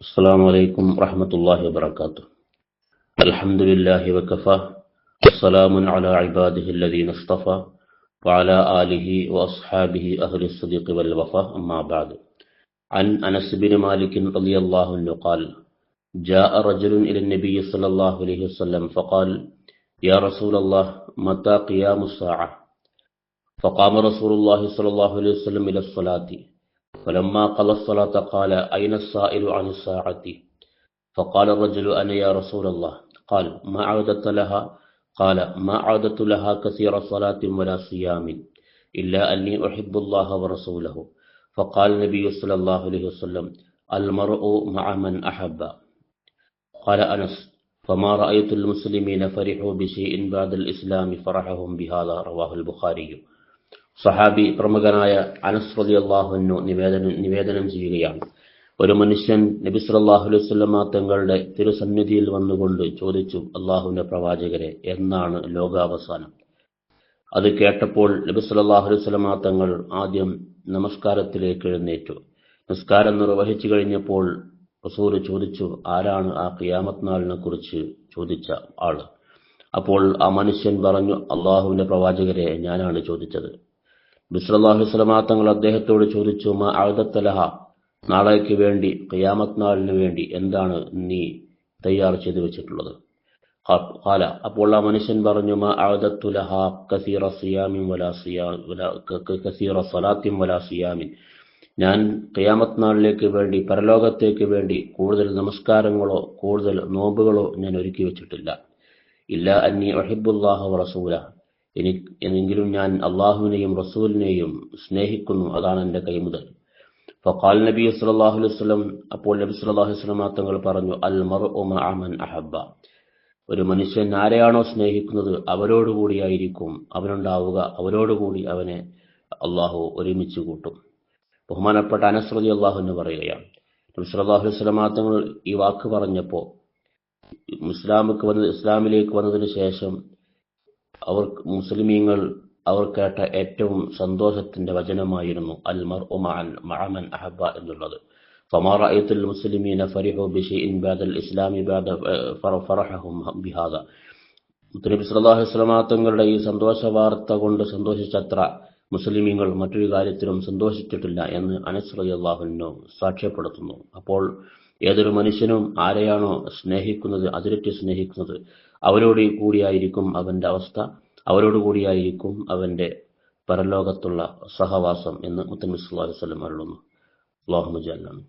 السلام عليكم ورحمة الله وبركاته. الحمد لله وكفى. وسلام على عباده الذين اصطفى. وعلى آله وأصحابه أهل الصديق والوفاء. أما بعد. عن أنس بن مالك رضي الله عنه قال جاء رجل إلى النبي صلى الله عليه وسلم فقال يا رسول الله متى قيام الساعة؟ فقام رسول الله صلى الله عليه وسلم إلى الصلاة. فلما قضى الصلاة قال أين السائل عن الساعة؟ فقال الرجل أنا يا رسول الله. قال ما عودت لها؟ قال ما عودت لها كثير صلاة ولا صيام إلا أني أحب الله ورسوله. فقال النبي صلى الله عليه وسلم المرء مع من أحب. قال أنس فما رأيت المسلمين فرحوا بشيء بعد الإسلام فرحهم بهذا رواه البخاري. സഹാബി പ്രമുഖനായ അനസ് റലി അള്ളാഹുനു നിവേദനം നിവേദനം ചെയ്യുകയാണ്. ഒരു മനുഷ്യൻ നബി അലൈഹി തങ്ങളുടെ തിരുസന്നിധിയിൽ വന്നുകൊണ്ട് ചോദിച്ചു അള്ളാഹുവിന്റെ പ്രവാചകരെ എന്നാണ് ലോകാവസാനം? അത് കേട്ടപ്പോൾ നബി അലൈഹി തങ്ങൾ ആദ്യം നമസ്കാരത്തിലേക്ക് എഴുന്നേറ്റു. നമസ്കാരം നിർവഹിച്ചു കഴിഞ്ഞപ്പോൾ റസൂൽ ചോദിച്ചു ആരാണ് ആ ഖിയാമത്ത് നാളിനെ കുറിച്ച് ചോദിച്ച ആൾ? അപ്പോൾ ആ മനുഷ്യൻ പറഞ്ഞു അള്ളാഹുവിന്റെ പ്രവാചകരെ ഞാനാണ് ചോദിച്ചത്. ബിസ്ലാഹു സ്വലമാ തങ്ങൾ അദ്ദേഹത്തോട് ചോദിച്ചു മാ ആയുധത്തലഹ നാളേക്ക് വേണ്ടി ഖിയാമത്ത് നാളിന് വേണ്ടി എന്താണ് നീ തയ്യാർ ചെയ്തു വെച്ചിട്ടുള്ളത്? കാല അപ്പോൾ ആ മനുഷ്യൻ പറഞ്ഞു മാ ആയുധത്തുലഹ കസീറ സിയാമിൻ വലാ സിയാ കസീറ സലാത്തിൻ വലാ സിയാമിൻ. ഞാൻ ഖിയാമത്ത് നാളിലേക്ക് വേണ്ടി പരലോകത്തേക്ക് വേണ്ടി കൂടുതൽ നമസ്കാരങ്ങളോ കൂടുതൽ നോമ്പുകളോ ഞാൻ ഒരുക്കി വെച്ചിട്ടില്ല. ഇല്ല അന്നി അഹിബുല്ലാഹു റസൂല. എന്നെങ്കിലും ഞാൻ അള്ളാഹുവിനെയും റസൂലിനെയും സ്നേഹിക്കുന്നു. അതാണ് എന്റെ കൈമുതൽ ഫഖാൽ നബി സല്ലല്ലാഹു അലൈഹി വസല്ലം അപ്പോൾ നബി സല്ലല്ലാഹു അലൈഹി വസല്ലം തങ്ങൾ പറഞ്ഞു അൽ മർ അമൻ അഹബ ഒരു മനുഷ്യൻ ആരെയാണോ സ്നേഹിക്കുന്നത് അവരോടുകൂടിയായിരിക്കും അവനുണ്ടാവുക. അവരോടുകൂടി അവനെ അള്ളാഹു ഒരുമിച്ച് കൂട്ടും. ബഹുമാനപ്പെട്ട അനസ്രതി അള്ളാഹു എന്ന് പറയുകയാണ് നബി സല്ലല്ലാഹു അലൈഹി വസല്ലം തങ്ങൾ ഈ വാക്ക് പറഞ്ഞപ്പോൾ ഇസ്ലാമിക്ക് വന്ന ഇസ്ലാമിലേക്ക് വന്നതിന് ശേഷം അവർ മുസ്ലിമീങ്ങൾ അവർ കേട്ട ഏറ്റവും സന്തോഷത്തിന്റെ വചനമായിരുന്നു അൽ മർ മഅമൻ അഹബ എന്നുള്ളത് فما رأيت المسلمين فرحوا بشيء بعد الإسلام بعد فرحهم بهذا മുത്തനബി സല്ലല്ലാഹു അലൈഹി വസല്ലമ തങ്ങളുടെ ഈ സന്തോഷ വാർത്ത കൊണ്ട് സന്തോഷിച്ചത്ര മുസ്ലിമീങ്ങൾ മറ്റൊരു കാര്യത്തിലും സന്തോഷിച്ചിട്ടില്ല എന്ന് അനസ് സാക്ഷ്യപ്പെടുത്തുന്നു. അപ്പോൾ ഏതൊരു മനുഷ്യനും ആരെയാണോ സ്നേഹിക്കുന്നത് അതിരറ്റ് സ്നേഹിക്കുന്നത് അവരോട് കൂടിയായിരിക്കും അവന്റെ അവസ്ഥ അവരോട് കൂടിയായിരിക്കും അവന്റെ പരലോകത്തുള്ള സഹവാസം എന്ന് സല്ലല്ലാഹു അലൈഹി വസല്ലം അരുളുന്നു. അല്ലാഹു ജല്ലാഹു